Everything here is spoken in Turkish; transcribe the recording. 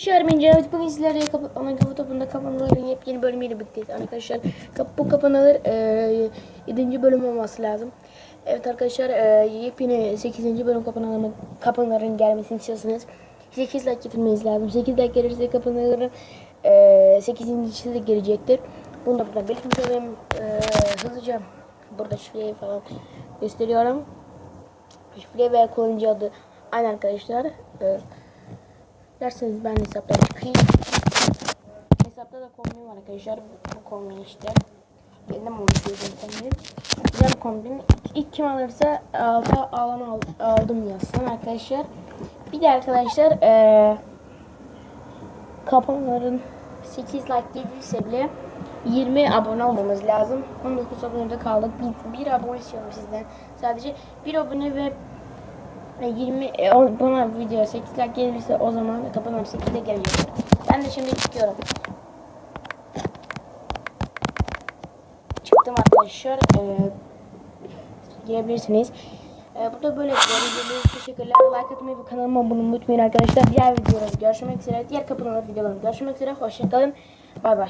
Ben Cevdet bugün sizlerle kapı, ana kafa topunda kapanaların yepyeni bölümüyle birlikteyiz arkadaşlar. Kap, bu kapanalar e, 7. bölüm olması lazım. Evet arkadaşlar e, yepyeni 8. bölüm kapanaların, kapanaların gelmesini istiyorsanız 8 like getirmeniz lazım. 8 like gelirse kapanaların e, 8. de gelecektir. Bunu da buradan belirtmiş olayım. E, hızlıca burada şifreyi falan gösteriyorum. Şifre ve kullanıcı adı aynı arkadaşlar. E, Derseniz ben hesaptan çıkayım. Hesapta da kombin var arkadaşlar. Bu kombin işte. Kendim oluşturdum kombin. Güzel kombin. İlk kim alırsa alta alan al, aldım yazsın arkadaşlar. Bir de arkadaşlar eee kapanların 8 like gelirse bile 20 abone olmamız lazım. 19 abonede kaldık. Bir, bir abone istiyorum sizden. Sadece bir abone ve 20 e, o- bana video 8 like gelirse o zaman kapanır 8'de gelecek. Ben de şimdi çıkıyorum. Çıktım arkadaşlar. Ee, girebilirsiniz. Ee, burada böyle gördüğünüz teşekkürler. Like atmayı ve kanalıma abone olmayı unutmayın arkadaşlar. Diğer videolarda görüşmek üzere. Diğer kapınalar videolarında görüşmek üzere. Hoşçakalın. Bay bay.